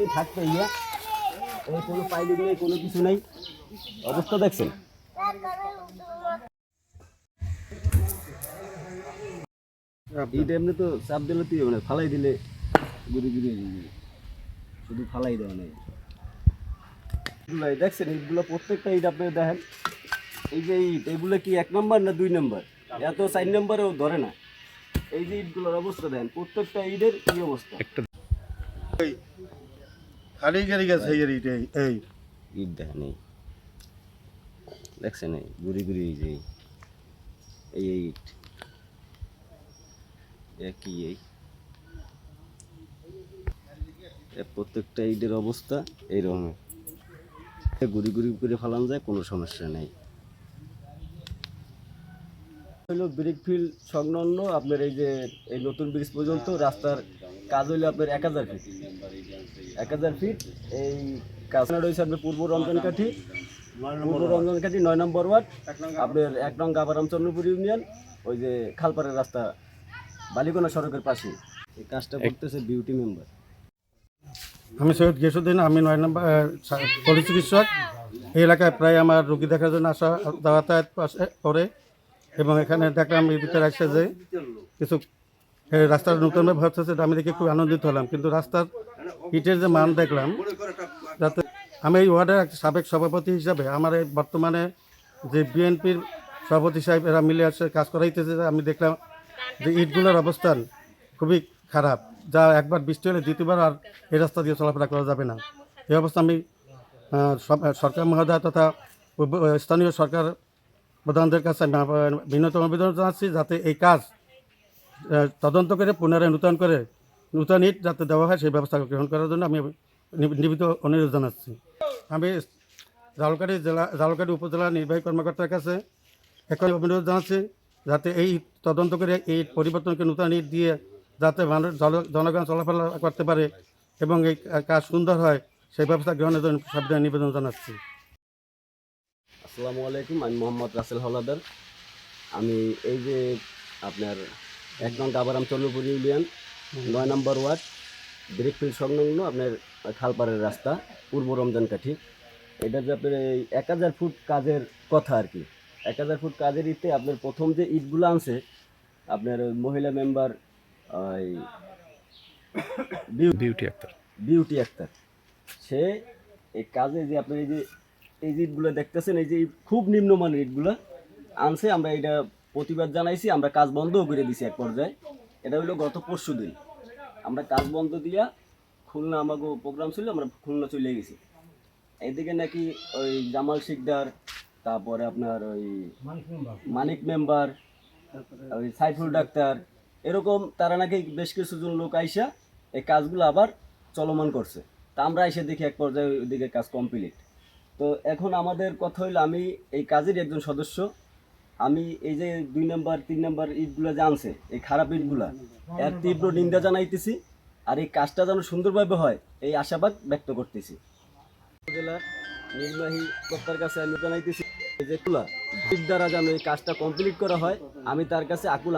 এই থাকতো ইয়া এই কোনো পাইলিং নেই কোনো কিছু নেই। অবস্থা দেখছেন? এইটা এমনি তো চাপ দিলে তুই মানে ফালাই দিলে ঘুরে ঘুরে শুধু ফালাই দেওয়া নেই। দেখছেন এইগুলো প্রত্যেকটা ইট আপনি দেখেন এই যে ইট এগুলো কি এক নম্বর না দুই নম্বর এত চার নম্বরেও ধরে না। এই যে ইটগুলোর অবস্থা দেখেন প্রত্যেকটা ইটের কি অবস্থা। এই এই এই। ঘুরি ঘুরি এই যে, এই। এই ইট এ কি এই। প্রত্যেকটা ইটের অবস্থা এইরকম। ঘুরি ঘুরি করে ফেলানো যায়, কোনো সমস্যা নেই। ব্রিক ফিল্ড সংলগ্ন, আপনার এই যে, এই নতুন ব্রিজ পর্যন্ত রাস্তার কাজ হইল আপনার এক হাজার ফিট এক হাজার ফিট এই কাজটা রয়েছে আপনার পূর্ব রঞ্জনকাঠি পূর্ব রঞ্জনকাঠি নয় নম্বর ওয়ার্ড। আপনার এক নং গাবারাম চন্দ্রপুর ইউনিয়ন ওই যে খালপাড়ের রাস্তা বালিকোনা সড়কের পাশে। এই কাজটা করতেছে বিউটি মেম্বার। আমি সৈয়দ গিয়াসুদ্দিন আমি নয় নম্বর পলি চিকিৎসক। এই এলাকায় প্রায় আমার রোগী দেখার জন্য আসা যাতায়াত পাশে করে। এবং এখানে দেখলাম এই ভিতরে আসছে যে কিছু রাস্তার নতুনভাবে হচ্ছে আমি দেখে খুব আনন্দিত হলাম। কিন্তু রাস্তার ইটের যে মান দেখলাম, যাতে আমি এই ওয়ার্ডের সাবেক সভাপতি হিসাবে আমার এই বর্তমানে যে বিএনপির সভাপতি সাহেব, এরা মিলে আসে কাজ করাইতেছে, আমি দেখলাম যে ইটগুলোর অবস্থান খুবই খারাপ। যা একবার বৃষ্টি হলে দ্বিতীয়বার আর এই রাস্তা দিয়ে চলাফেরা করা যাবে না। এই অবস্থা আমি সরকার মহোদয় তথা স্থানীয় সরকার প্রধানদের কাছে বিনীত আবেদন জানাচ্ছি, যাতে এই কাজ তদন্ত করে পুনরায় নূতন করে, নূতন ইট যাতে দেওয়া হয়, সেই ব্যবস্থা গ্রহণ করার জন্য আমি নিবিত অনুরোধ জানাচ্ছি। আমি জালকাঠি জেলা, জালকাঠি উপজেলা নির্বাহী কর্মকর্তার কাছে একই অনুরোধ জানাচ্ছি যাতে এই তদন্ত করে এই পরিবর্তনকে নূতন ইট দিয়ে যাতে মানুষ জন- জনগণ চলাফেরা করতে পারে এবং এই কাজ সুন্দর হয়, সেই ব্যবস্থা গ্রহণের জন্য সাবধান নিবেদন জানাচ্ছি। আসসালামু আলাইকুম, আমি মোহাম্মদ রাসেল হলাদার আমি এই যে আপনার এক নং গাবারাম চন্দ্রপুর ইউনিয়ন নয় নম্বর ওয়ার্ড ব্রিকফিল্ড সংলগ্ন আপনার খালপাড়ের রাস্তা পূর্ব রমজান কাঠি। এটা যে আপনার এই এক হাজার ফুট কাজের কথা আর কি। এক হাজার ফুট কাজের ইতে আপনার প্রথম যে ইটগুলো আনছে আপনার ওই মহিলা মেম্বার ওই বিউটি আক্তার বিউটি আক্তার সে এই কাজে যে আপনার এই যে এই যে ইটগুলো দেখতেছেন এই যে খুব নিম্নমানের ইটগুলো আনছে আমরা এটা প্রতিবাদ জানাইছি, আমরা কাজ বন্ধও করে দিছি এক পর্যায়ে। এটা হলো গত পরশু দিন। আমরা কাজ বন্ধ দিয়া খুলনা আমাকে প্রোগ্রাম ছিল, আমরা খুলনা চলে গেছি। এইদিকে নাকি ওই জামাল শিকদার, তারপরে আপনার ওই মানিক মেম্বার, ওই সাইফুল ডাক্তার, এরকম তারা নাকি বেশ কিছুজন লোক আইসা এই কাজগুলো আবার চলমান করছে। তা আমরা এসে দেখি এক পর্যায়ে ওইদিকে কাজ কমপ্লিট তো এখন আমাদের কথা হইল, আমি এই কাজের একজন সদস্য আমি এই যে দুই নম্বর, তিন নম্বর ইটগুলো যে আনছে, এই খারাপ ইটগুলা এর তীব্র নিন্দা জানাইতেছি আর এই কাজটা যেন সুন্দরভাবে হয়, এই আশাবাদ ব্যক্ত করতেছি। জেলার নির্বাহী কর্তার কাছে আমি জানাইতেছি যে তুলা দ্বারা যেন এই কাজটা কমপ্লিট করা হয়, আমি তার কাছে আকুল